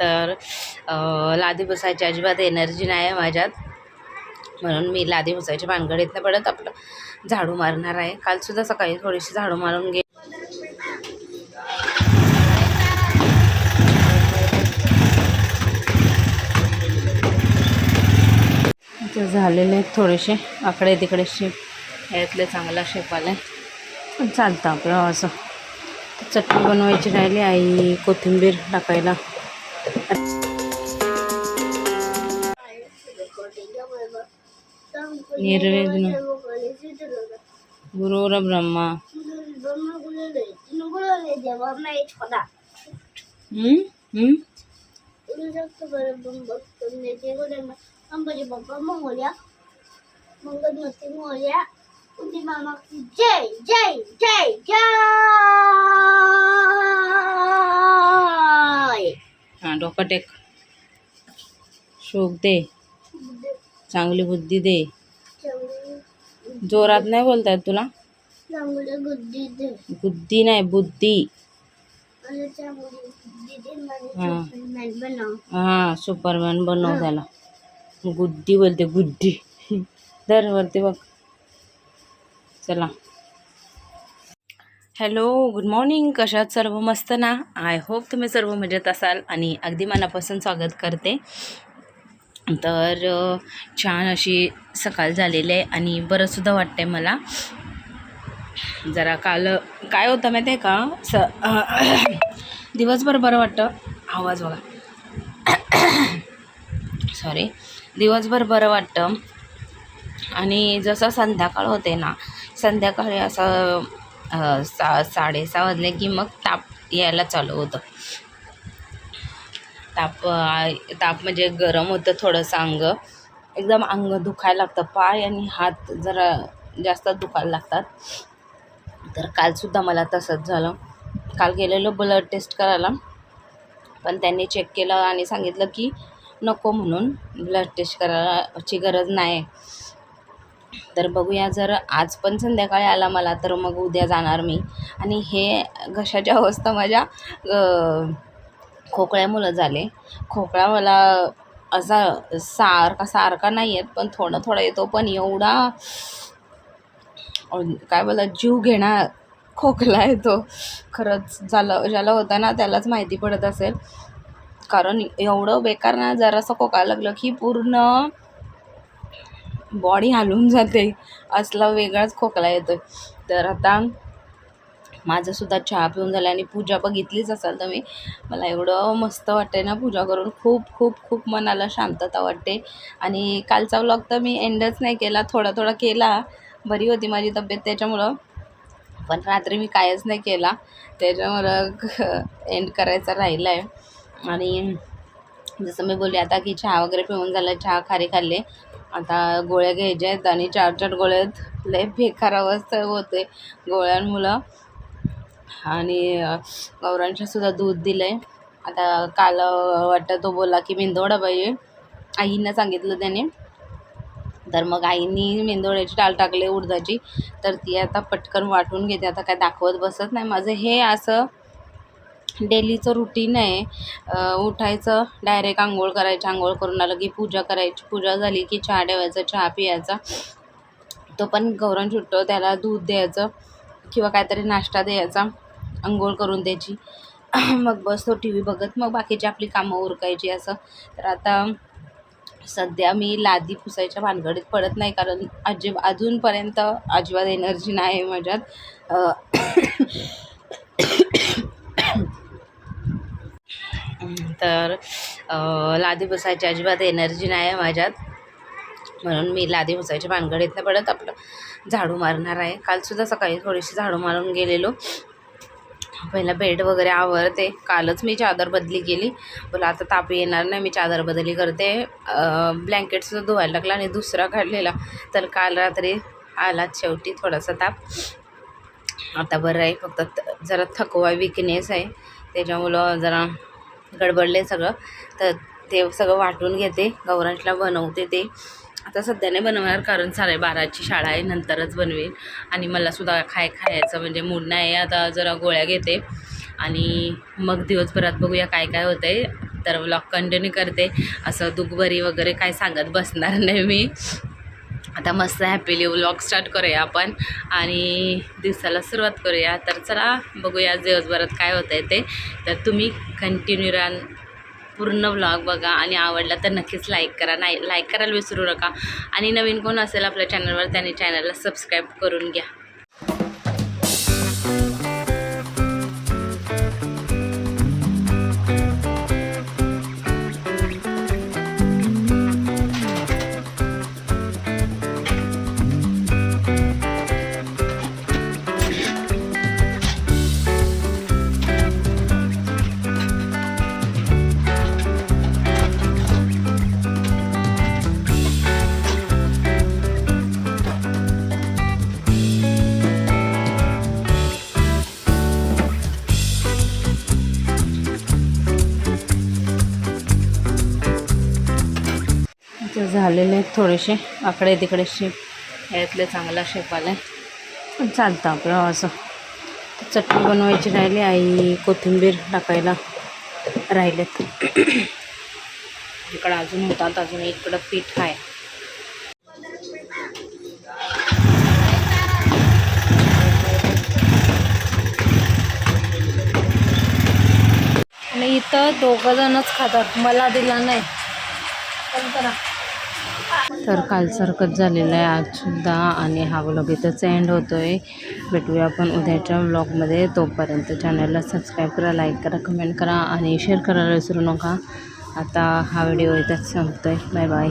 तर लादी बसायची अजिबात एनर्जी नाही आहे माझ्यात. म्हणून मी लादी बसायच्या भानगड नाही. पडत आपलं झाडू मारणार आहे. कालसुद्धा सकाळी थोडीशी झाडू मारून गे झालेले आहेत थोडेसे. आकडे तिकडे शेप यातले चांगला शेप आला आहे चालतं आपलं असं. चटणी बनवायची राहिली. आई कोथिंबीर टाकायला. निर्वेदन गुरुर ब्रह्मा हम्म? हम्म? अंबाजी बाप्पा मंगोल्या मंगलमूर्ती मोर्या उंदी मामा की जय जय जय जय हा डोकं टेक शोक दे चांगली बुद्धी दे जोरात नाही बोलता येत तुला? गुद्दी बुद्धी नाही बुद्धी. गुद्दी हा. सुपरमॅन बनव. हा सुपरमॅन बनव त्याला. गुद्दी बोलते गुड्डी दर वरती बघ. चला. हॅलो गुड मॉर्निंग कशात सर्व मस्त ना? आय होप तुम्ही सर्व मजेत असाल आणि अगदी मनापासून स्वागत करते. तर छान अशी सकाळ झालेली आहे आणि बरंसुद्धा वाटतं आहे मला. जरा काल काय होतं माहिती आहे का? स दिवसभर बरं वाटतं. आवाज बघा. सॉरी दिवसभर बरं वाटतं. आणि जसं संध्याकाळ होते ना संध्याकाळी असं सा साडेसहा वाजले की मग ताप यायला चालू होतं. ताप ताप म्हणजे गरम होतं थोडंसं अंग. एकदम अंग दुखायला लागतं पाय आणि हात जरा जास्त दुखायला लागतात. तर कालसुद्धा मला तसंच झालं. काल गेलेलो ब्लड टेस्ट करायला. पण त्यांनी चेक केलं आणि सांगितलं की नको म्हणून ब्लड टेस्ट करायची गरज नाही तर बघूया जर आज पण संध्याकाळी आला मला तर मग उद्या जाणार मी. आणि हे घशाची अवस्था माझ्या खोकल्यामुळं झाले. खोकला मला असा सारखा सारखा नाही येत पण थोडा थोडा येतो पण एवढा काय बोला जीव घेणार खोकला येतो. खरंच झालं ज्याला होता ना त्यालाच माहिती पडत असेल. कारण एवढं बेकार ना जरासं खोकायला लागलं की पूर्ण बॉडी हलून जाते. असला वेगळाच खोकला येतो तर आता माझंसुद्धा चहा पिऊन झालं आणि पूजा बघितलीच असाल तुम्ही मला एवढं मस्त वाटते ना पूजा करून. खूप खूप खूप मनाला शांतता वाटते. आणि कालचा व्लॉग तर मी एंडच नाही केला. थोडा थोडा केला. बरी होती माझी तब्येत त्याच्यामुळं. पण रात्री मी कायच नाही केला. त्याच्यामुळं एंड करायचा राहिला आहे आणि जसं मी बोलले आता की चहा वगैरे पिऊन झाला. चहा खारी खाल्ले. आता गोळ्या घ्यायच्या आहेत आणि चार चार गोळ्या लय बेकार अवस्था होते. गोळ्यांमुळं. आणि अ, दूध दिलं आहे आता काल वाटतं तो बोला की मेंदोडा पाहिजे. आईंना सांगितलं त्याने. तर मग आईनी मेंदवड्याची डाळ टाकली उडदाची. तर ती आता पटकन वाटून घेते. आता काय दाखवत बसत नाही. माझं हे असं डेलीचं रुटीन आहे. उठायचं डायरेक्ट आंघोळ करायची आंघोळ करून आलं की पूजा करायची. पूजा झाली की चहा ठेवायचा चहा पियायचा. तो पण गौरण सुटतो त्याला दूध द्यायचं किंवा काहीतरी नाश्ता द्यायचा. अंघोळ करून द्यायची. मग बसतो टी व्ही बघत मग बाकीची आपली कामं उरकायची असं. तर आता सध्या मी लादी पुसायच्या भानगडीत पडत नाही कारण अजिब अजूनपर्यंत अजिबात एनर्जी नाही आहे माझ्यात तर लादी पुसायची अजिबात एनर्जी नाही आहे माझ्यात. म्हणून मी लादी पुसायच्या भानगडीत नाही पडत. आपलं झाडू मारणार आहे. कालसुद्धा सकाळी थोडीशी झाडू मारून गेलेलो. पहिला बेड वगैरे आवरते. कालच मी चादर बदली केली. बोला आता ताप येणार नाही मी चादर बदली करते. ब्लँकेटसुद्धा धुवायला लागला आणि दुसरा काढलेला. तर काल रात्री आलाच शेवटी थोडासा ताप. आता बरं आहे फक्त त- जरा थकवा विकनेस आहे. त्याच्यामुळं जरा गडबडले सगळं. तर ते सगळं वाटून घेते. गौरांशला बनवते ते. आता सध्या नाही बनवणार कारण साडेबाराची शाळा आहे नंतरच बनवेल. आणि मला सुद्धा खाय खायचं म्हणजे मूड नाही आता जरा गोळ्या घेते आणि मग दिवसभरात बघूया काय काय होतं आहे तर व्लॉग कंटिन्यू करते. असं दुखभरी वगैरे काय सांगत बसणार नाही मी. आता मस्त हॅपीली व्लॉग स्टार्ट करूया आपण. आणि दिवसाला सुरुवात करूया. तर चला बघूया दिवसभरात काय होतं आहे ते. तर तुम्ही कंटिन्यू राहा पूर्ण व्लॉग बघा आणि आवडला तर नक्कीच लाईक करा. नाही लाईक करायला विसरू नका. आणि नवीन कोण असेल आपल्या चॅनलवर त्याने चॅनलला सबस्क्राईब करून घ्या. झालेले आहेत थोडेसे. आकडे तिकडे शेप यातले चांगला शेप आला आहे पण चालतं आपलं असं. चटणी बनवायची राहिली आई कोथिंबीर टाकायला राहिलेत. इकडं अजून होतात अजून इकडं पीठ आहे. आणि इथं दोघं जणच खातात. मला दिला नाही. पण करा. तर कालसारखंच झालेलं आहे. आजसुद्धा आणि हा व्लॉग इथंच एंड होतो आहे भेटूया आपण उद्याच्या व्लॉगमध्ये तोपर्यंत चॅनलला सबस्क्राईब करा लाईक करा कमेंट करा आणि शेअर करायला विसरू नका. आता हा व्हिडिओ इथंच संपतो आहे बाय बाय